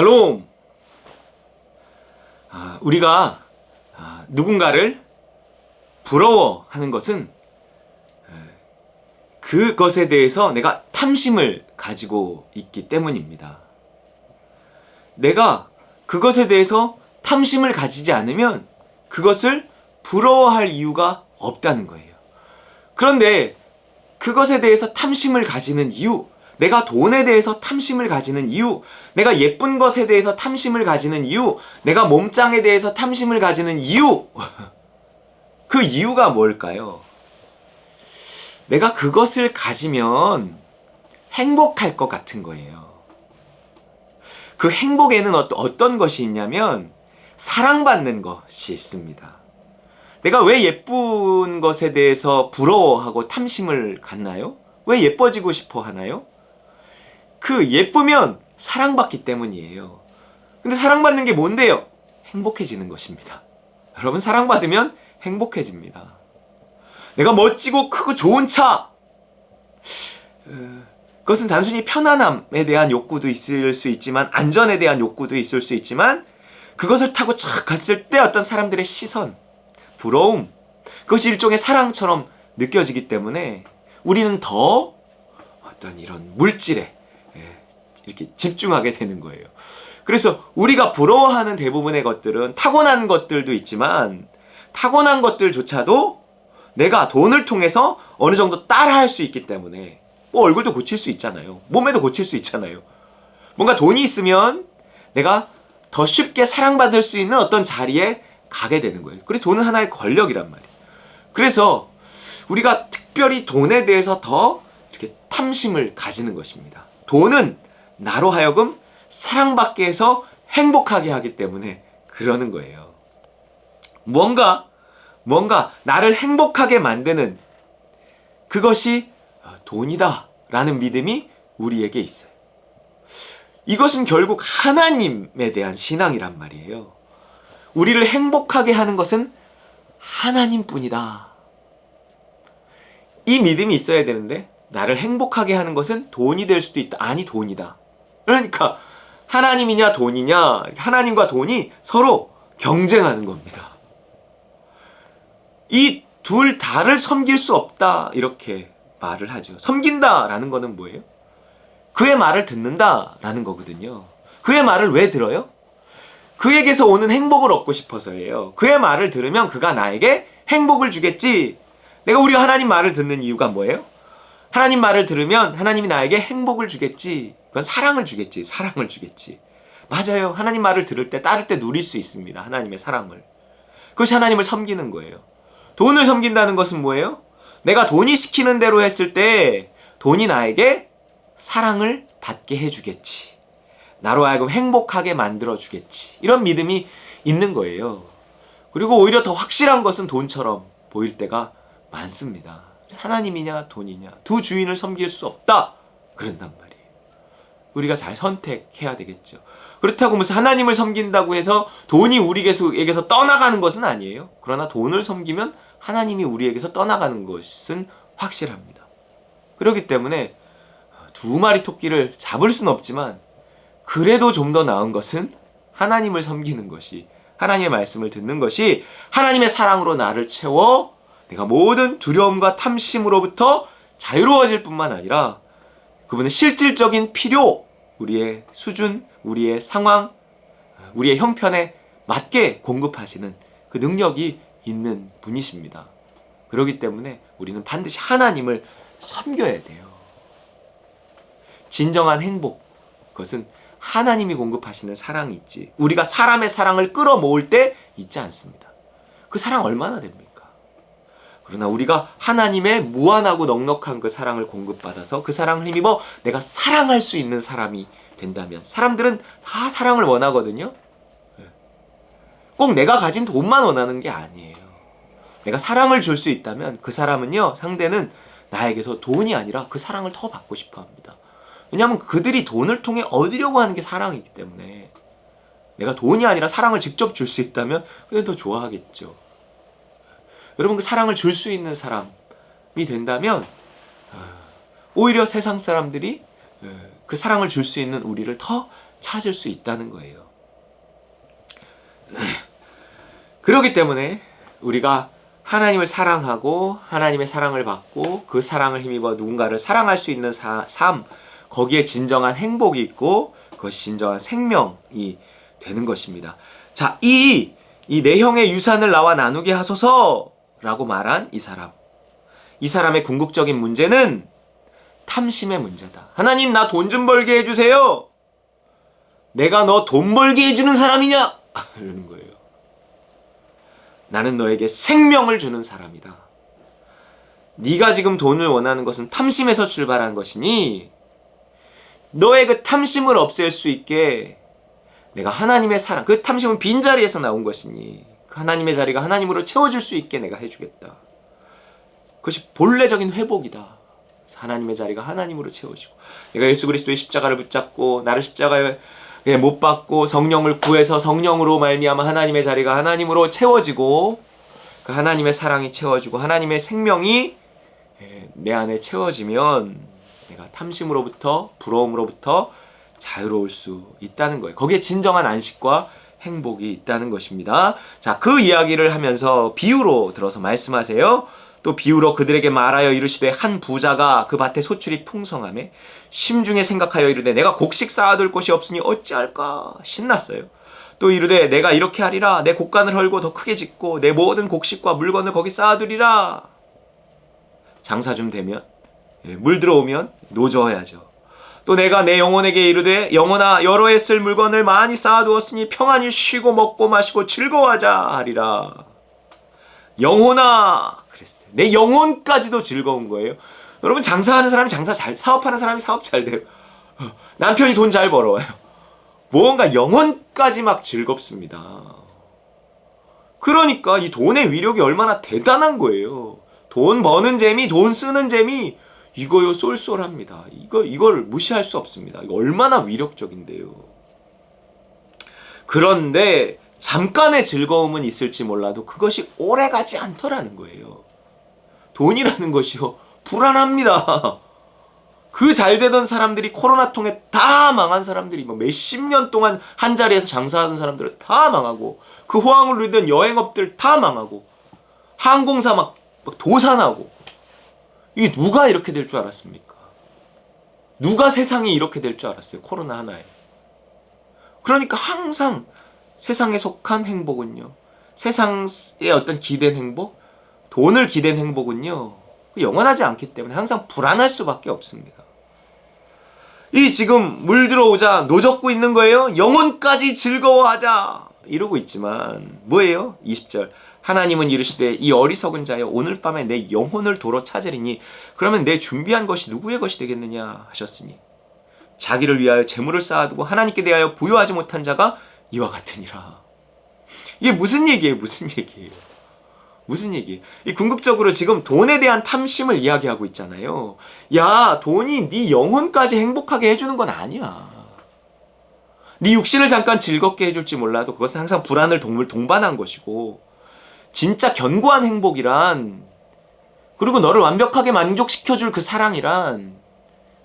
샬롬. 아, 우리가 아, 누군가를 부러워하는 것은 에, 그것에 대해서 내가 탐심을 가지고 있기 때문입니다. 내가 그것에 대해서 탐심을 가지지 않으면 그것을 부러워할 이유가 없다는 거예요. 그런데 그것에 대해서 탐심을 가지는 이유, 내가 돈에 대해서 탐심을 가지는 이유, 내가 예쁜 것에 대해서 탐심을 가지는 이유, 내가 몸짱에 대해서 탐심을 가지는 이유, 그 이유가 뭘까요? 내가 그것을 가지면 행복할 것 같은 거예요. 그 행복에는 어떤, 것이 있냐면 사랑받는 것이 있습니다. 내가 왜 예쁜 것에 대해서 부러워하고 탐심을 갖나요? 왜 예뻐지고 싶어 하나요? 그 예쁘면 사랑받기 때문이에요. 근데 사랑받는 게 뭔데요? 행복해지는 것입니다. 여러분 사랑받으면 행복해집니다. 내가 멋지고 크고 좋은 차. 어, 그것은 단순히 편안함에 대한 욕구도 있을 수 있지만 안전에 대한 욕구도 있을 수 있지만 그것을 타고 착 갔을 때 어떤 사람들의 시선, 부러움, 그것이 일종의 사랑처럼 느껴지기 때문에 우리는 더 어떤 이런 물질에 예, 이렇게 집중하게 되는 거예요. 그래서 우리가 부러워하는 대부분의 것들은 타고난 것들도 있지만 타고난 것들조차도 내가 돈을 통해서 어느 정도 따라할 수 있기 때문에 뭐 얼굴도 고칠 수 있잖아요. 몸매도 고칠 수 있잖아요. 뭔가 돈이 있으면 내가 더 쉽게 사랑받을 수 있는 어떤 자리에 가게 되는 거예요. 그래서 돈은 하나의 권력이란 말이에요. 그래서 우리가 특별히 돈에 대해서 더 이렇게 탐심을 가지는 것입니다. 돈은 나로 하여금 사랑받게 해서 행복하게 하기 때문에 그러는 거예요. 뭔가, 뭔가 나를 행복하게 만드는 그것이 돈이다 라는 믿음이 우리에게 있어요. 이것은 결국 하나님에 대한 신앙이란 말이에요. 우리를 행복하게 하는 것은 하나님 뿐이다. 이 믿음이 있어야 되는데, 나를 행복하게 하는 것은 돈이 될 수도 있다. 아니, 돈이다. 그러니까, 하나님이냐, 돈이냐, 하나님과 돈이 서로 경쟁하는 겁니다. 이 둘 다를 섬길 수 없다. 이렇게 말을 하죠. 섬긴다라는 거는 뭐예요? 그의 말을 듣는다라는 거거든요. 그의 말을 왜 들어요? 그에게서 오는 행복을 얻고 싶어서예요. 그의 말을 들으면 그가 나에게 행복을 주겠지. 내가 우리가 하나님 말을 듣는 이유가 뭐예요? 하나님 말을 들으면 하나님이 나에게 행복을 주겠지. 그건 사랑을 주겠지. 사랑을 주겠지. 맞아요. 하나님 말을 들을 때, 따를 때 누릴 수 있습니다. 하나님의 사랑을. 그것이 하나님을 섬기는 거예요. 돈을 섬긴다는 것은 뭐예요? 내가 돈이 시키는 대로 했을 때 돈이 나에게 사랑을 받게 해주겠지. 나로 하여금 행복하게 만들어주겠지. 이런 믿음이 있는 거예요. 그리고 오히려 더 확실한 것은 돈처럼 보일 때가 많습니다. 하나님이냐 돈이냐 두 주인을 섬길 수 없다. 그런단 말이에요. 우리가 잘 선택해야 되겠죠. 그렇다고 무슨 하나님을 섬긴다고 해서 돈이 우리에게서 떠나가는 것은 아니에요. 그러나 돈을 섬기면 하나님이 우리에게서 떠나가는 것은 확실합니다. 그렇기 때문에 두 마리 토끼를 잡을 수는 없지만 그래도 좀 더 나은 것은 하나님을 섬기는 것이 하나님의 말씀을 듣는 것이 하나님의 사랑으로 나를 채워 내가 모든 두려움과 탐심으로부터 자유로워질 뿐만 아니라 그분은 실질적인 필요, 우리의 수준, 우리의 상황, 우리의 형편에 맞게 공급하시는 그 능력이 있는 분이십니다. 그렇기 때문에 우리는 반드시 하나님을 섬겨야 돼요. 진정한 행복, 그것은 하나님이 공급하시는 사랑이 있지. 우리가 사람의 사랑을 끌어모을 때 있지 않습니다. 그 사랑 얼마나 됩니까? 그러나 우리가 하나님의 무한하고 넉넉한 그 사랑을 공급받아서 그 사랑을 힘입어 내가 사랑할 수 있는 사람이 된다면 사람들은 다 사랑을 원하거든요. 예. 꼭 내가 가진 돈만 원하는 게 아니에요. 내가 사랑을 줄 수 있다면 그 사람은요, 상대는 나에게서 돈이 아니라 그 사랑을 더 받고 싶어 합니다. 왜냐하면 그들이 돈을 통해 얻으려고 하는 게 사랑이기 때문에 내가 돈이 아니라 사랑을 직접 줄 수 있다면 그게 더 좋아하겠죠. 여러분 그 사랑을 줄 수 있는 사람이 된다면 오히려 세상 사람들이 그 사랑을 줄 수 있는 우리를 더 찾을 수 있다는 거예요. 그렇기 때문에 우리가 하나님을 사랑하고 하나님의 사랑을 받고 그 사랑을 힘입어 누군가를 사랑할 수 있는 사, 삶 거기에 진정한 행복이 있고 그것이 진정한 생명이 되는 것입니다. 자, 이, 이 내 형의 유산을 나와 나누게 하소서 라고 말한 이 사람. 이 사람의 궁극적인 문제는 탐심의 문제다. 하나님, 나 돈 좀 벌게 해주세요. 내가 너 돈 벌게 해주는 사람이냐? 이러는 거예요. 나는 너에게 생명을 주는 사람이다. 네가 지금 돈을 원하는 것은 탐심에서 출발한 것이니 너의 그 탐심을 없앨 수 있게 내가 하나님의 사랑, 그 탐심은 빈자리에서 나온 것이니 그 하나님의 자리가 하나님으로 채워질 수 있게 내가 해주겠다. 그것이 본래적인 회복이다. 하나님의 자리가 하나님으로 채워지고 내가 예수 그리스도의 십자가를 붙잡고 나를 십자가에 못 박고 성령을 구해서 성령으로 말미암아 하나님의 자리가 하나님으로 채워지고 그 하나님의 사랑이 채워지고 하나님의 생명이 내 안에 채워지면 내가 탐심으로부터 부러움으로부터 자유로울 수 있다는 거예요. 거기에 진정한 안식과 행복이 있다는 것입니다. 자, 그 이야기를 하면서 비유로 들어서 말씀하세요. 또 비유로 그들에게 말하여 이르시되 한 부자가 그 밭에 소출이 풍성함에 심중에 생각하여 이르되 내가 곡식 쌓아둘 곳이 없으니 어찌할까 신났어요. 또 이르되 내가 이렇게 하리라 내 곡간을 헐고 더 크게 짓고 내 모든 곡식과 물건을 거기 쌓아두리라. 장사 좀 되면 예, 물 들어오면 노 저어야죠. 또 내가 내 영혼에게 이르되 영혼아 여러 해 쓸 물건을 많이 쌓아두었으니 평안히 쉬고 먹고 마시고 즐거워하자 하리라. 영혼아 그랬어요. 내 영혼까지도 즐거운 거예요. 여러분 장사하는 사람이 장사 잘 사업하는 사람이 사업 잘 돼요. 남편이 돈 잘 벌어요. 뭔가 영혼까지 막 즐겁습니다. 그러니까 이 돈의 위력이 얼마나 대단한 거예요. 돈 버는 재미, 돈 쓰는 재미 이거요 쏠쏠합니다. 이거 이걸 무시할 수 없습니다. 이거 얼마나 위력적인데요. 그런데 잠깐의 즐거움은 있을지 몰라도 그것이 오래 가지 않더라는 거예요. 돈이라는 것이요 불안합니다. 그 잘 되던 사람들이 코로나 통해 다 망한 사람들이 뭐 몇십 년 동안 한 자리에서 장사하던 사람들은 다 망하고 그 호황을 누리던 여행업들 다 망하고 항공사 막, 막 도산하고 이게 누가 이렇게 될 줄 알았습니까? 누가 세상이 이렇게 될 줄 알았어요? 코로나 하나에. 그러니까 항상 세상에 속한 행복은요. 세상에 어떤 기댄 행복, 돈을 기댄 행복은요. 영원하지 않기 때문에 항상 불안할 수밖에 없습니다. 이 지금 물 들어오자 노젓고 있는 거예요. 영혼까지 즐거워하자 이러고 있지만 뭐예요? 20절 하나님은 이르시되 이 어리석은 자여 오늘 밤에 내 영혼을 도로 찾으리니 그러면 내 준비한 것이 누구의 것이 되겠느냐 하셨으니 자기를 위하여 재물을 쌓아두고 하나님께 대하여 부여하지 못한 자가 이와 같으니라. 이게 무슨 얘기예요? 무슨 얘기예요? 무슨 얘기? 이 궁극적으로 지금 돈에 대한 탐심을 이야기하고 있잖아요. 야, 돈이 네 영혼까지 행복하게 해주는 건 아니야. 네 육신을 잠깐 즐겁게 해줄지 몰라도 그것은 항상 불안을 동물 동반한 것이고 진짜 견고한 행복이란 그리고 너를 완벽하게 만족시켜줄 그 사랑이란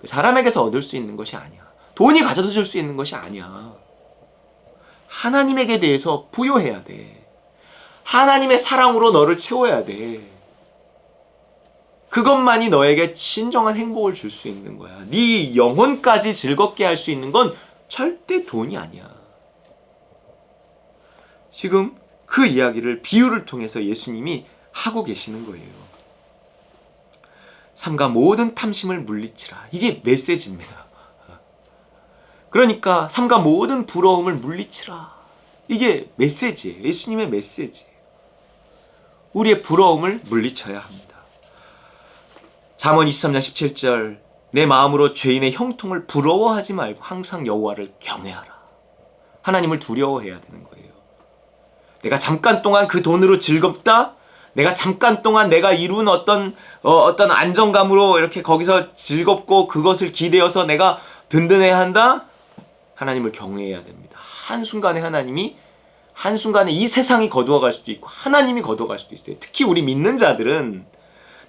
그 사람에게서 얻을 수 있는 것이 아니야. 돈이 가져다 줄 수 있는 것이 아니야. 하나님에게 대해서 부여해야 돼. 하나님의 사랑으로 너를 채워야 돼. 그것만이 너에게 진정한 행복을 줄 수 있는 거야. 네 영혼까지 즐겁게 할 수 있는 건 절대 돈이 아니야. 지금 그 이야기를 비유를 통해서 예수님이 하고 계시는 거예요. 삼가 모든 탐심을 물리치라. 이게 메시지입니다. 그러니까 삼가 모든 부러움을 물리치라. 이게 메시지예요. 예수님의 메시지. 우리의 부러움을 물리쳐야 합니다. 잠언 23장 17절 내 마음으로 죄인의 형통을 부러워하지 말고 항상 여호와를 경외하라. 하나님을 두려워해야 되는 거예요. 내가 잠깐 동안 그 돈으로 즐겁다. 내가 잠깐 동안 내가 이룬 어떤 어, 떤 안정감으로 이렇게 거기서 즐겁고 그것을 기대어서 내가 든든해 한다. 하나님을 경외해야 됩니다. 한 순간에 하나님이 한 순간에 이 세상이 거두어갈 수도 있고 하나님이 거두어갈 수도 있어요. 특히 우리 믿는 자들은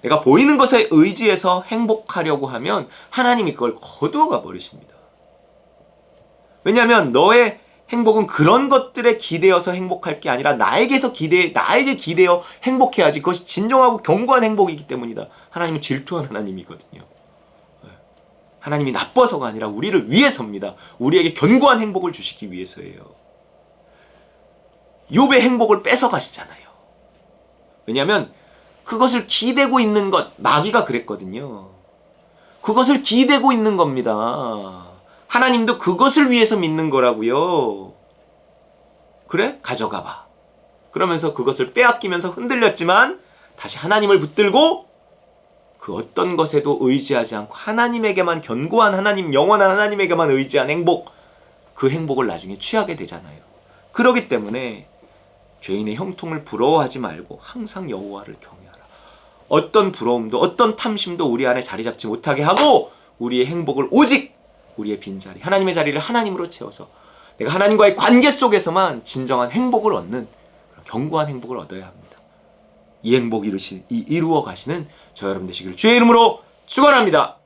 내가 보이는 것에 의지해서 행복하려고 하면 하나님이 그걸 거두어가 버리십니다. 왜냐하면 너의 행복은 그런 것들에 기대어서 행복할 게 아니라 나에게서 기대 나에게 기대어 행복해야지 그것이 진정하고 견고한 행복이기 때문이다. 하나님은 질투한 하나님이거든요. 네. 하나님이 나빠서가 아니라 우리를 위해서입니다. 우리에게 견고한 행복을 주시기 위해서예요. 욥의 행복을 뺏어 가시잖아요. 왜냐하면 그것을 기대고 있는 것 마귀가 그랬거든요. 그것을 기대고 있는 겁니다. 하나님도 그것을 위해서 믿는 거라고요. 그래? 가져가 봐. 그러면서 그것을 빼앗기면서 흔들렸지만 다시 하나님을 붙들고 그 어떤 것에도 의지하지 않고 하나님에게만 견고한 하나님, 영원한 하나님에게만 의지한 행복, 그 행복을 나중에 취하게 되잖아요. 그러기 때문에 죄인의 형통을 부러워하지 말고 항상 여호와를 경외하라. 어떤 부러움도 어떤 탐심도 우리 안에 자리 잡지 못하게 하고 우리의 행복을 오직 우리의 빈자리, 하나님의 자리를 하나님으로 채워서 내가 하나님과의 관계 속에서만 진정한 행복을 얻는 견고한 행복을 얻어야 합니다. 이 행복 이루시, 이, 이루어 가시는 저 여러분 되시길 주의 이름으로 축원합니다.